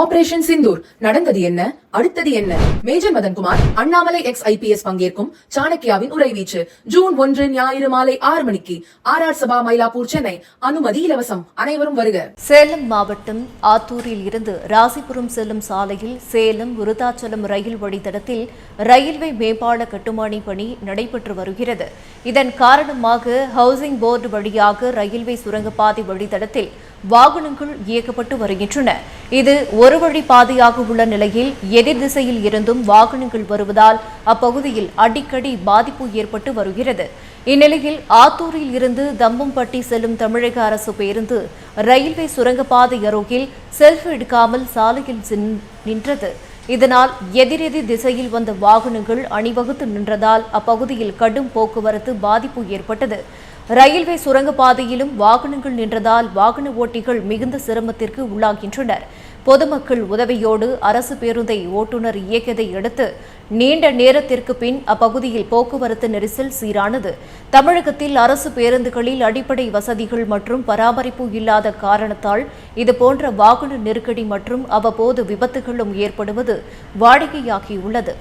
Operation Sindoor நடந்தது என்ன அடுத்தது என்ன? Major Madankumar Annamalai ex IPS பங்கேற்கும் சாணக்கியாவின் உரைவீச்சு ஜூன் ஒன்று ஞாயிறு மாலை ஆறு மணிக்கு ஆர் ஆர் சபா மயிலாப்பூர் சென்னை. அனுமதி இலவசம். அனைவரும் வருக. சேலம் மாவட்டம் ஆத்தூரில் இருந்து ராசிபுரம் செல்லும் சாலையில் சேலம் விருதாச்சலம் ரயில் வழித்தடத்தில் ரயில்வே மேம்பால கட்டுமான பணி நடைபெற்று வருகிறது. இதன் காரணமாக ஹவுசிங் போர்டு வழியாக ரயில்வே சுரங்கப்பாதை வழித்தடத்தில் வாகனங்கள் இயக்கப்பட்டு வருகின்றன. இது ஒரு வழி பாதையாக உள்ள நிலையில் எதிர் திசையில் இருந்தும் வாகனங்கள் வருவதால் அப்பகுதியில் அடிக்கடி பாதிப்பு ஏற்பட்டு வருகிறது. இந்நிலையில் ஆத்தூரில் இருந்து தம்பம்பட்டி செல்லும் தமிழக அரசு பேருந்து ரயில்வே சுரங்கப்பாதை அருகில் செல்ஃபி எடுக்காமல் சாலையில் நின்றது. இதனால் எதிரெதிர் திசையில் வந்த வாகனங்கள் அணிவகுத்து நின்றதால் அப்பகுதியில் கடும் போக்குவரத்து பாதிப்பு ஏற்பட்டது. ரயில்வே சுரங்கப்பாதையிலும் வாகனங்கள் நின்றதால் வாகன ஓட்டிகள் மிகுந்த சிரமத்திற்கு உள்ளாகின்றனர். பொதுமக்கள் உதவியோடு அரசு பேருந்தை ஓட்டுநர் இயக்கியதை அடுத்து நீண்ட நேரத்திற்கு பின் அப்பகுதியில் போக்குவரத்து நெரிசல் சீரானது. தமிழகத்தில் அரசு பேருந்துகளில் அடிப்படை வசதிகள் மற்றும் பராமரிப்பு இல்லாத காரணத்தால் இதுபோன்ற வாகன நெருக்கடி மற்றும் அவ்வப்போது விபத்துகளும் ஏற்படுவது வாடிக்கையாகியுள்ளது.